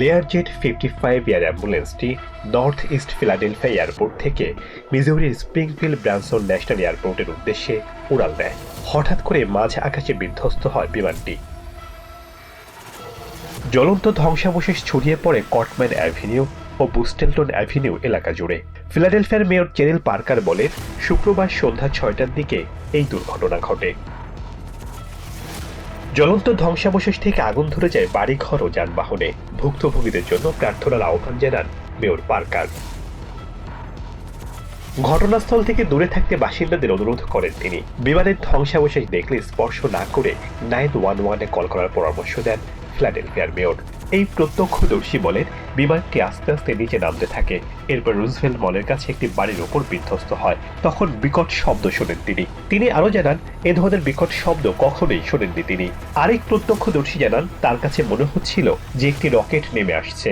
লেয়ারজেট fifty five air অ্যাম্বুলেন্সটি north east Philadelphia airport থেকে মিজৌরির স্প্রিংফিল্ড ব্রানসন ন্যাশনাল এয়ারপোর্টের উদ্দেশ্যে উড়াল দেয় হঠাৎ করে মাঝ আকাশে বিধ্বস্ত হয় বিমানটি। জ্বলন্ত ধ্বংসাবশেষ ছড়িয়ে পড়ে কটম্যান অ্যাভিনিউ ও বুস্টেলটন অ্যাভিনিউ এলাকা জুড়ে। ফিলাডেলফিয়ার মেয়র চেরিল পার্কার বলেন, শুক্রবার সন্ধ্যা ছয়টার দিকে এই দুর্ঘটনা ঘটে। জ্বলন্ত ধ্বংসাবশেষ থেকে আগুন ধরে যায় বাড়িঘর ও যানবাহনে। ভুক্তভোগীদের জন্য প্রার্থনার আহ্বান জানান মেয়র পার্কার। ঘটনাস্থল থেকে দূরে থাকতে বাসিন্দাদের অনুরোধ করেন তিনি। বিমানের ধ্বংসাবশেষ দেখলে স্পর্শ না করে নাইন ওয়ান ওয়ানে কল করার পরামর্শ দেন ফিলাডেলফিয়ার মেয়র। এই প্রত্যক্ষদর্শী বলেন, বিমানটি আস্তে আস্তে নিচে নামতে থাকে। এরপর রুজভেল্ট মলের কাছে একটি বাড়ির ওপর বিধ্বস্ত হয়। তখন বিকট শব্দ শোনেন তিনি। তিনি আরও জানান, এ ধরনের বিকট শব্দ কখনোই শোনেননি তিনি। আরেক প্রত্যক্ষদর্শী জানান, তার কাছে মনে হচ্ছিল যে একটি রকেট নেমে আসছে।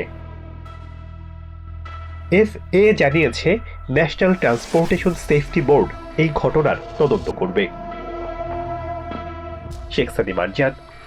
এফ এ জানিয়েছে, ন্যাশনাল ট্রান্সপোর্টেশন সেফটি বোর্ড এই ঘটনার তদন্ত করবে। Sheikh Sadi Marjan